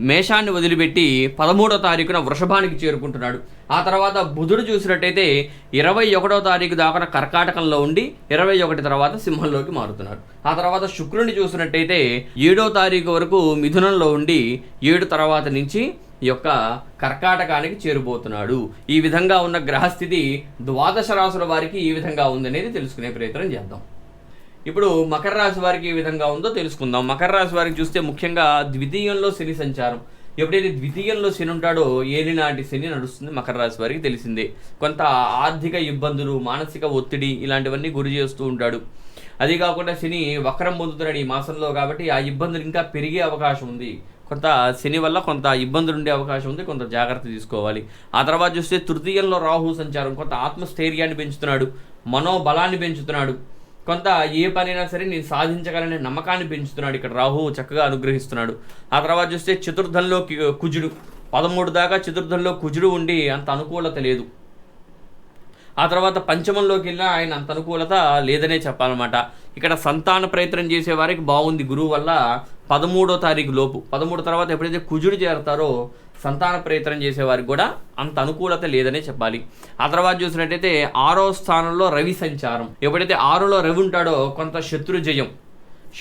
మేషాన్ని వదిలిపెట్టి పదమూడవ తారీఖున వృషభానికి చేరుకుంటున్నాడు. ఆ తర్వాత బుధుడు చూసినట్టయితే ఇరవై ఒకటో తారీఖు దాకా కర్కాటకంలో ఉండి ఇరవై ఒకటి తర్వాత సింహంలోకి మారుతున్నాడు. ఆ తర్వాత శుక్రుని చూసినట్టయితే ఏడో తారీఖు వరకు మిథునంలో ఉండి ఏడు తర్వాత నుంచి ఈ యొక్క కర్కాటకానికి చేరుబోతున్నాడు. ఈ విధంగా ఉన్న గ్రహస్థితి ద్వాదశ రాసుల వారికి ఈ విధంగా ఉందనేది తెలుసుకునే ప్రయత్నం చేద్దాం. ఇప్పుడు మకర రాశి వారికి ఏ విధంగా ఉందో తెలుసుకుందాం. మకర రాశి వారికి చూస్తే ముఖ్యంగా ద్వితీయంలో శని సంచారం. ఎప్పుడైతే ద్వితీయంలో శని ఉంటాడో ఏలినాటి శని నడుస్తుంది మకర రాశి వారికి తెలిసిందే. కొంత ఆర్థిక ఇబ్బందులు మానసిక ఒత్తిడి ఇలాంటివన్నీ గురి చేస్తూ ఉంటాడు. అది కాకుండా శని వక్రం పొందుతున్నాడు ఈ మాసంలో కాబట్టి ఆ ఇబ్బందులు ఇంకా పెరిగే అవకాశం ఉంది. కొంత శని వల్ల కొంత ఇబ్బందులు ఉండే అవకాశం ఉంది. కొంత జాగ్రత్త తీసుకోవాలి. ఆ తర్వాత చూస్తే తృతీయంలో రాహు సంచారం. కొంత ఆత్మస్థైర్యాన్ని పెంచుతున్నాడు. మనోబలాన్ని పెంచుతున్నాడు. కొంత ఏ పనైనా సరే నేను సాధించగలనే నమ్మకాన్ని పెంచుతున్నాడు ఇక్కడ రాహు చక్కగా అనుగ్రహిస్తున్నాడు. ఆ తర్వాత చూస్తే చతుర్థంలో కుజుడు. పదమూడు దాకా చతుర్థంలో కుజుడు ఉండి అంత అనుకూలత లేదు. ఆ తర్వాత పంచమంలోకి వెళ్ళినా ఆయన అంత అనుకూలత లేదనే చెప్పాలన్నమాట. ఇక్కడ సంతాన ప్రయత్నం చేసే వారికి బాగుంది. గురువు వల్ల పదమూడో తారీఖు లోపు పదమూడు తర్వాత ఎప్పుడైతే కుజుడు చేరతారో సంతాన ప్రయత్నం చేసే వారికి కూడా అంత అనుకూలత లేదనే చెప్పాలి. ఆ తర్వాత చూసినట్టయితే ఆరో స్థానంలో రవి సంచారం. ఎప్పుడైతే ఆరోలో రవి ఉంటాడో కొంత శత్రు జయం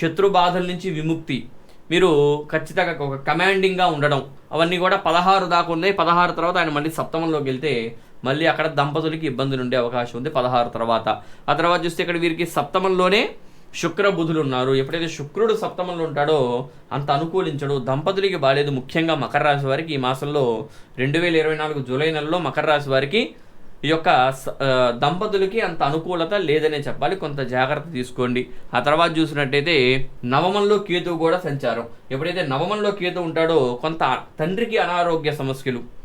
శత్రు బాధల నుంచి విముక్తి. మీరు ఖచ్చితంగా ఒక కమాండింగ్గా ఉండడం. అవన్నీ కూడా పదహారు దాకా ఉన్నాయి. పదహారు తర్వాత ఆయన మళ్ళీ సప్తమంలోకి వెళ్తే మళ్ళీ అక్కడ దంపతులకి ఇబ్బందులు ఉండే అవకాశం ఉంది పదహారు తర్వాత. ఆ తర్వాత చూస్తే ఇక్కడ వీరికి సప్తమంలోనే శుక్ర బుధులు ఉన్నారు. ఎప్పుడైతే శుక్రుడు సప్తమంలో ఉంటాడో అంత అనుకూలించడు. దంపతులకి బాలేదు. ముఖ్యంగా మకర రాశి వారికి ఈ మాసంలో రెండు వేల ఇరవై నాలుగు జూలై నెలలో మకర రాశి వారికి ఈ యొక్క స- దంపతులకి అంత అనుకూలత లేదనే చెప్పాలి. కొంత జాగ్రత్త తీసుకోండి. ఆ తర్వాత చూసినట్టయితే నవమంలో కేతువు కూడా సంచారం. ఎప్పుడైతే నవమంలో కేతు ఉంటాడో కొంత తండ్రికి అనారోగ్య సమస్యలు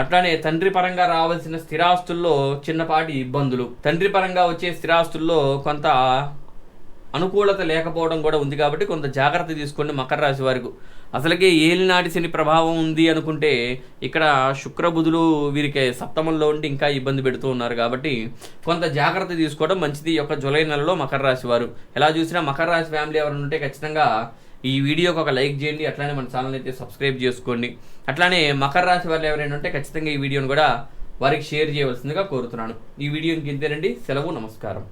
అట్లానే తండ్రి పరంగా రావాల్సిన స్థిరాస్తుల్లో చిన్నపాటి ఇబ్బందులు. తండ్రి పరంగా వచ్చే స్థిరాస్తుల్లో కొంత అనుకూలత లేకపోవడం కూడా ఉంది కాబట్టి కొంత జాగ్రత్త తీసుకోండి మకర రాశి వారికి. అసలుకే ఏలినాటి శని ప్రభావం ఉంది అనుకుంటే ఇక్కడ శుక్రబుధులు వీరికి సప్తమంలో ఉండి ఇంకా ఇబ్బంది పెడుతూ ఉన్నారు కాబట్టి కొంత జాగ్రత్త తీసుకోవడం మంచిది ఈ యొక్క జూలై నెలలో మకర రాశి వారు. ఎలా చూసినా మకర రాశి ఫ్యామిలీ ఎవరు ఉంటే ఖచ్చితంగా ఈ వీడియోకి ఒక లైక్ చేయండి అట్లానే మన ఛానల్ అయితే సబ్స్క్రైబ్ చేసుకోండి. అట్లానే మకర రాశి వాళ్ళు ఎవరైనా ఉంటే ఖచ్చితంగా ఈ వీడియోని కూడా వారికి షేర్ చేయవలసిందిగా కోరుతున్నాను. ఈ వీడియోకి ఇంతేనండి సెలవు నమస్కారం.